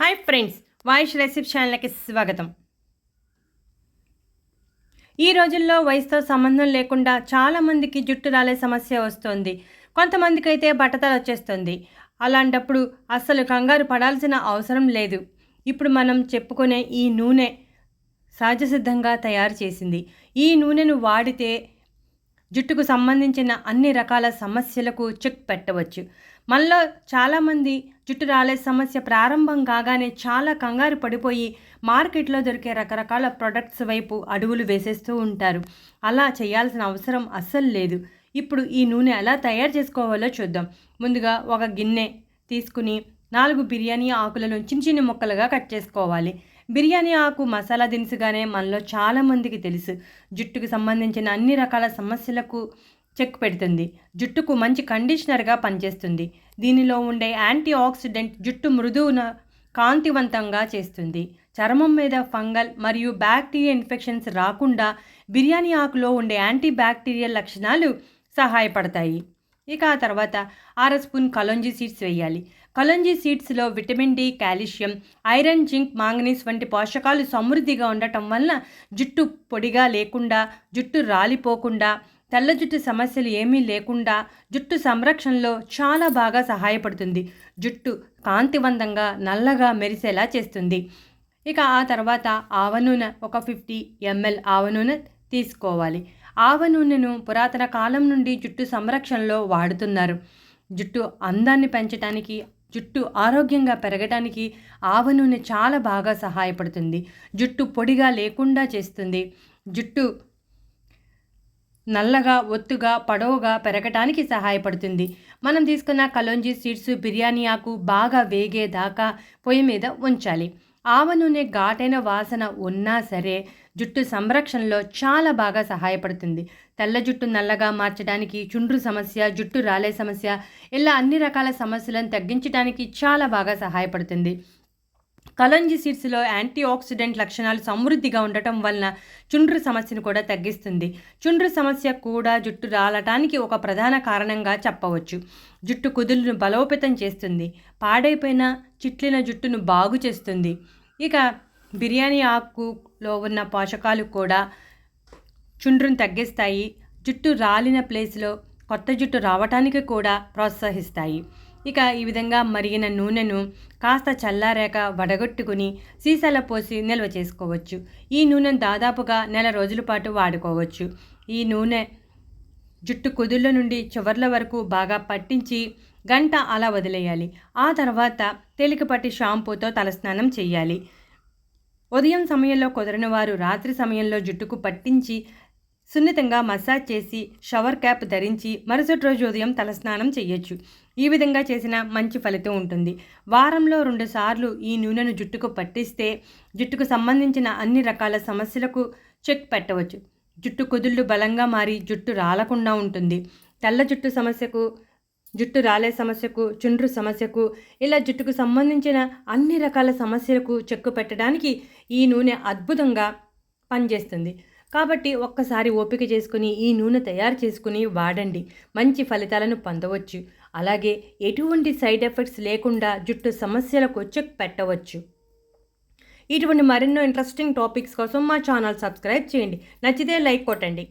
Hi friends voice రెసిప్ ఛానల్కి స్వాగతం. ఈ రోజుల్లో వయసుతో సంబంధం లేకుండా చాలామందికి జుట్టు రాలే సమస్య వస్తుంది. కొంతమందికి అయితే బట్టతలు వచ్చేస్తుంది. అలాంటప్పుడు అస్సలు కంగారు పడాల్సిన అవసరం లేదు. ఇప్పుడు మనం చెప్పుకునే ఈ నూనె సహజసిద్ధంగా తయారు చేసింది. ఈ నూనెను వాడితే జుట్టుకు సంబంధించిన అన్ని రకాల సమస్యలకు చెక్ పెట్టవచ్చు. మనలో చాలామంది జుట్టు రాలే సమస్య ప్రారంభం కాగానే చాలా కంగారు పడిపోయి మార్కెట్లో దొరికే రకరకాల ప్రొడక్ట్స్ వైపు అడుగులు వేసేస్తూ ఉంటారు. అలా చేయాల్సిన అవసరం అస్సలు లేదు. ఇప్పుడు ఈ నూనె ఎలా తయారు చేసుకోవాలో చూద్దాం. ముందుగా ఒక గిన్నె తీసుకుని నాలుగు బిర్యానీ ఆకులను చిన్న చిన్న ముక్కలుగా కట్ చేసుకోవాలి. బిర్యానీ ఆకు మసాలా దినుసుగానే మనలో చాలామందికి తెలుసు. జుట్టుకు సంబంధించిన అన్ని రకాల సమస్యలకు చెక్ పెడుతుంది. జుట్టుకు మంచి కండిషనర్గా పనిచేస్తుంది. దీనిలో ఉండే యాంటీ ఆక్సిడెంట్ జుట్టు మృదువున కాంతివంతంగా చేస్తుంది. చర్మం మీద ఫంగల్ మరియు బ్యాక్టీరియా ఇన్ఫెక్షన్స్ రాకుండా బిర్యానీ ఆకులో ఉండే యాంటీ బ్యాక్టీరియల్ లక్షణాలు సహాయపడతాయి. ఇక ఆ తర్వాత అర స్పూన్ కలోంజీ సీడ్స్ వేయాలి. Kalonji సీడ్స్లో vitamin D calcium iron zinc manganese వంటి పోషకాలు సమృద్ధిగా ఉండటం వలన జుట్టు పొడిగా లేకుండా జుట్టు రాలిపోకుండా తెల్ల జుట్టు సమస్యలు ఏమీ లేకుండా జుట్టు సంరక్షణలో చాలా బాగా సహాయపడుతుంది. జుట్టు కాంతివంతంగా నల్లగా మెరిసేలా చేస్తుంది. ఇక ఆ తర్వాత ఆవనూనె ఒక ఫిఫ్టీ ఎంఎల్ ఆవ నూనె తీసుకోవాలి. ఆవ నూనెను పురాతన కాలం నుండి జుట్టు సంరక్షణలో వాడుతున్నారు. జుట్టు అందాన్ని పెంచడానికి జుట్టు ఆరోగ్యంగా పెరగడానికి ఆవ నూనె చాలా బాగా సహాయపడుతుంది. జుట్టు పొడిగా లేకుండా చేస్తుంది. జుట్టు నల్లగా ఒత్తుగా పొడవుగా పెరగటానికి సహాయపడుతుంది. మనం తీసుకున్న కలోంజీ సీడ్స్ బిర్యానీ ఆకు బాగా వేగేదాకా పొయ్యి మీద ఉంచాలి. ఆవ నూనె ఘాటైన వాసన ఉన్నా సరే జుట్టు సంరక్షణలో చాలా బాగా సహాయపడుతుంది. తెల్ల జుట్టు నల్లగా మార్చడానికి చుండ్రు సమస్య జుట్టు రాలే సమస్య ఇలా అన్ని రకాల సమస్యలను తగ్గించడానికి చాలా బాగా సహాయపడుతుంది. కలంజి సీడ్స్లో యాంటీ ఆక్సిడెంట్ లక్షణాలు సమృద్ధిగా ఉండటం వలన చుండ్రు సమస్యను కూడా తగ్గిస్తుంది. చుండ్రు సమస్య కూడా జుట్టు రాలటానికి ఒక ప్రధాన కారణంగా చెప్పవచ్చు. జుట్టు కుదులను బలోపేతం చేస్తుంది. పాడైపోయిన చిట్లిన జుట్టును బాగు చేస్తుంది. ఇక బిర్యానీ ఆకులో ఉన్న పోషకాలు కూడా చుండ్రును తగ్గిస్తాయి. జుట్టు రాలిన ప్లేస్లో కొత్త జుట్టు రావటానికి కూడా ప్రోత్సహిస్తాయి. ఇక ఈ విధంగా మరిగిన నూనెను కాస్త చల్లారాక వడగొట్టుకుని సీసాల పోసి నిల్వ చేసుకోవచ్చు. ఈ నూనెను దాదాపుగా నెల రోజుల పాటు వాడుకోవచ్చు. ఈ నూనె జుట్టు కుదుళ్ళ నుండి చివర్ల వరకు బాగా పట్టించి గంట అలా వదిలేయాలి. ఆ తర్వాత తేలికపట్టి షాంపూతో తలస్నానం చేయాలి ఉదయం సమయంలో కుదరని వారు రాత్రి సమయంలో జుట్టుకు పట్టించి సున్నితంగా మసాజ్ చేసి షవర్ క్యాప్ ధరించి మరుసటి రోజు ఉదయం తలస్నానం చేయొచ్చు ఈ విధంగా చేసిన మంచి ఫలితం ఉంటుంది. వారంలో రెండు సార్లు ఈ నూనెను జుట్టుకు పట్టిస్తే జుట్టుకు సంబంధించిన అన్ని రకాల సమస్యలకు చెక్ పెట్టవచ్చు. జుట్టు కుదుళ్ళు బలంగా మారి జుట్టు రాలకుండా ఉంటుంది. తెల్ల జుట్టు సమస్యకు జుట్టు రాలే సమస్యకు చుండ్రు సమస్యకు ఇలా జుట్టుకు సంబంధించిన అన్ని రకాల సమస్యలకు చెక్కు పెట్టడానికి ఈ నూనె అద్భుతంగా పనిచేస్తుంది. కాబట్టి ఒక్కసారి ఓపిక చేసుకుని ఈ నూనె తయారు చేసుకుని వాడండి. మంచి ఫలితాలను పొందవచ్చు. అలాగే ఎటువంటి సైడ్ ఎఫెక్ట్స్ లేకుండా జుట్టు సమస్యలకు చెక్ పెట్టవచ్చు. ఇటువంటి మరెన్నో ఇంట్రెస్టింగ్ టాపిక్స్ కోసం మా ఛానల్ సబ్స్క్రైబ్ చేయండి. నచ్చితే లైక్ కొట్టండి.